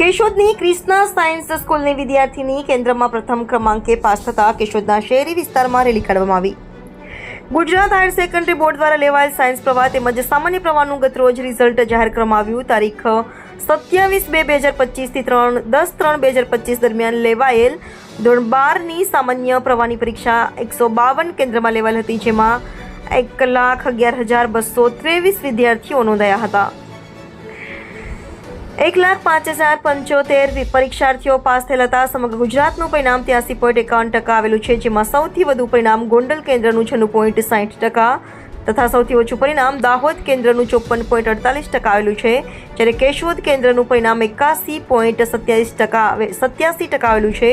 કેશોદની Krishna science સ્કૂલની વિદ્યાર્થીની કેન્દ્રમાં પ્રથમ ક્રમાંકે પાસ થતા કેશોદના શહેરી વિસ્તારમાં રેલી કાઢવામાં આવી. ગુજરાત હાયર સેકન્ડરી બોર્ડ દ્વારા લેવાયેલ સાયન્સ પ્રવાહ તેમજ સામાન્ય પ્રવાહનું ગતરોજ રિઝલ્ટ જાહેર કરવામાં આવ્યું. તારીખ સત્યાવીસ બે બે હજાર પચીસથી ત્રણ, દસ ત્રણ બે હજાર પચીસ દરમિયાન લેવાયેલ ધોરણ બારની સામાન્ય પ્રવાહની પરીક્ષા એકસો બાવન કેન્દ્રમાં લેવાયેલ હતી, જેમાં એક લાખ અગિયાર હજાર બસો ત્રેવીસ વિદ્યાર્થીઓ નોંધાયા હતા. એક લાખ પાંચ હજાર પંચોતેર પરીક્ષાર્થીઓ પાસ થયેલા હતા. સમગ્ર ગુજરાતનું પરિણામ ત્યાસી પોઈન્ટ એકાવન ટકા આવેલું છે, જેમાં સૌથી વધુ પરિણામ ગોંડલ કેન્દ્રનું છન્નું પોઈન્ટ સાઠ ટકા તથા સૌથી ઓછું પરિણામ દાહોદ કેન્દ્રનું ચોપન પોઈન્ટ અડતાલીસ ટકા આવેલું છે, જ્યારે કેશોદ કેન્દ્રનું પરિણામ એકાસી પોઈન્ટ સત્યાવીસ ટકા સત્યાસી ટકા આવેલું છે.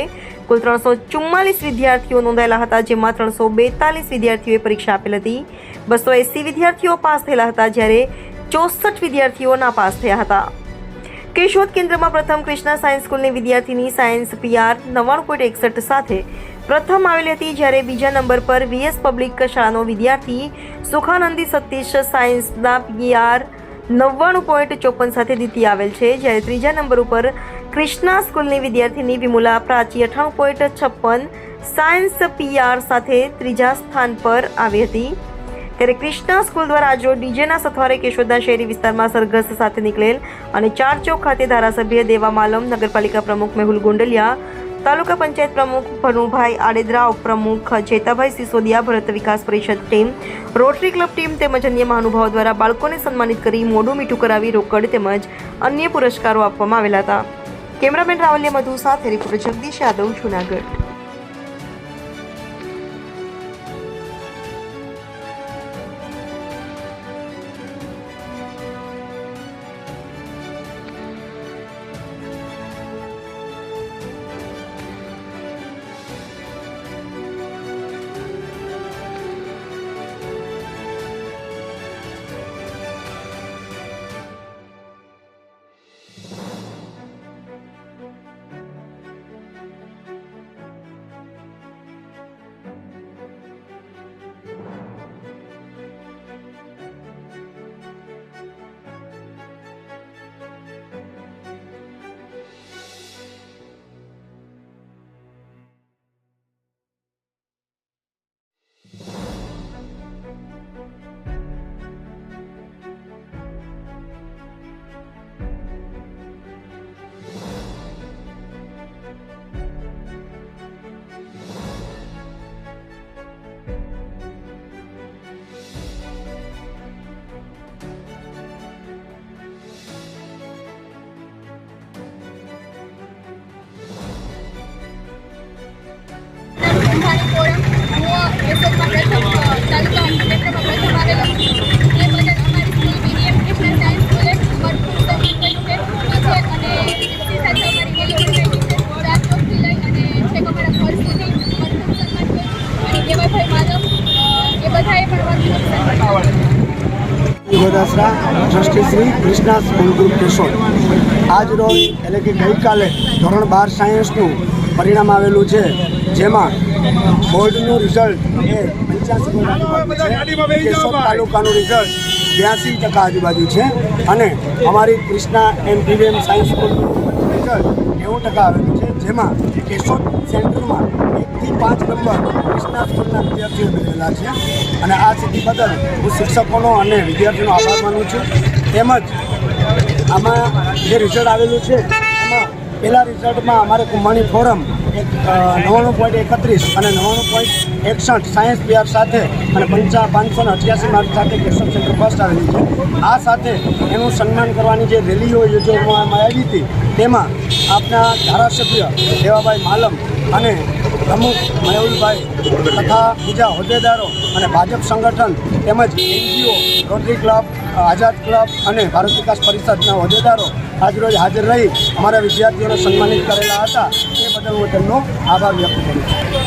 કુલ ત્રણસો ચુમ્માલીસ વિદ્યાર્થીઓ નોંધાયેલા હતા, જેમાં ત્રણસો બેતાલીસ વિદ્યાર્થીઓએ પરીક્ષા આપેલ હતી. બસો એંસી વિદ્યાર્થીઓ પાસ થયેલા હતા, જ્યારે ચોસઠ વિદ્યાર્થીઓ નાપાસ થયા હતા. કેશોદ કેન્દ્રમાં પ્રથમ કૃષ્ણા સાયન્સ સ્કૂલની વિદ્યાર્થીની સાયન્સ પીઆર નવ્વાણું પોઈન્ટ એકસઠ સાથે પ્રથમ આવેલી હતી જ્યારે બીજા નંબર પર વીએસ પબ્લિક શાળાનો વિદ્યાર્થી સુખાનંદી સતીશ સાયન્સના પીઆર નવ્વાણું પોઈન્ટ ચોપન સાથે દ્વિતીય આવેલ છે. જ્યારે ત્રીજા નંબર ઉપર કૃષ્ણા સ્કૂલની વિદ્યાર્થીની વિમુલા પ્રાચી અઠાણું પોઈન્ટ છપ્પન સાયન્સ પીઆર સાથે ત્રીજા સ્થાન પર આવી હતી. ત્યારે કૃષ્ણા સ્કૂલ દ્વારા આજરોજ ડીજેના સથવારે કેશોદના શહેરી વિસ્તારમાં સરઘસ સાથે નીકળેલ અને ચાર ચોક ખાતે ધારાસભ્ય દેવા માલમ, નગરપાલિકા પ્રમુખ મેહુલ ગોંડલિયા, તાલુકા પંચાયત પ્રમુખ ભનુભાઈ આડેદરા, ઉપપ્રમુખ Jetabhai Sisodiya, Bharat Vikas Parishad team, Rotary Club team તેમજ અન્ય મહાનુભાવો દ્વારા બાળકોને સન્માનિત કરી મોઢું મીઠું કરાવી રોકડ તેમજ અન્ય પુરસ્કારો આપવામાં આવેલા હતા. કેમેરામેન રાવલ્ય મધુ સાથે રિપોર્ટર જગદીશ યાદવ, જુનાગઢ. હું પ્રથમ તાલુકા ક્ષેત્રમાં પ્રથમ આવેલો એ બદલ અમારી સ્કૂલ બીડીએમ કૃષ્ણ સાયન્સ સ્કૂલે અમારું ખૂબ કર્યું છે અને એમની સાથે અમારી રેલી છે ચાર ચોકથી લઈ અને છેક અમારા ઘર સુધી અમારું સન્માન કર્યું અને દેવાભાઈ માધવ એ બધાએ પણ અમારું સન્માન ગોદાસરા ટ્રસ્ટી શ્રી કૃષ્ણા સ્કૂલ કેશોદ. આજ રોજ એટલે કે ગઈકાલે ધોરણ બાર સાયન્સનું પરિણામ આવેલું છે, જેમાં બોર્ડનું રિઝલ્ટ એ પંચ્યાસી કેશોદ તાલુકાનું રિઝલ્ટ બ્યાસી ટકા આજુબાજુ છે. અને અમારી કૃષ્ણા એમ પીવીએમ સાયન્સ સ્કૂલનું રિઝલ્ટ નેવું ટકા આવેલું છે. જેમાં કેશોદ સેન્ટરમાં એકથી પાંચ નંબર કૃષ્ણા સ્કૂલના વિદ્યાર્થીઓ મેળવેલા છે. અને આ સિદ્ધિ બદલ હું શિક્ષકોનો અને વિદ્યાર્થીઓનો આભાર માનું છું. તેમજ આમાં જે રિઝલ્ટ આવેલું છે એમાં પહેલા રિઝલ્ટમાં અમારે કુંભાણી ફોરમ એક નવ્વાણું પોઈન્ટ એકત્રીસ અને નવ્વાણું પોઈન્ટ એકસઠ સાયન્સ પીઆર સાથે અને પંચા પાંચસો ને અઠ્યાસી માર્ક સાથે કેશવ સેન્ટર ફર્સ્ટ આવેલી છે. આ સાથે એનું સન્માન કરવાની જે રેલીઓ યોજવામાં આવી હતી, તેમાં આપના ધારાસભ્ય દેવાભાઈ માલમ અને પ્રમુખ મયુરભાઈ તથા બીજા હોદ્દેદારો અને ભાજપ સંગઠન તેમજ NGO Rotary Club Azad club અને ભારત વિકાસ પરિષદના હોદ્દેદારો આજરોજ હાજર રહી અમારા વિદ્યાર્થીઓને સન્માનિત કરેલા હતા. બદલ હું તેમનો આભાર વ્યક્ત કરું છું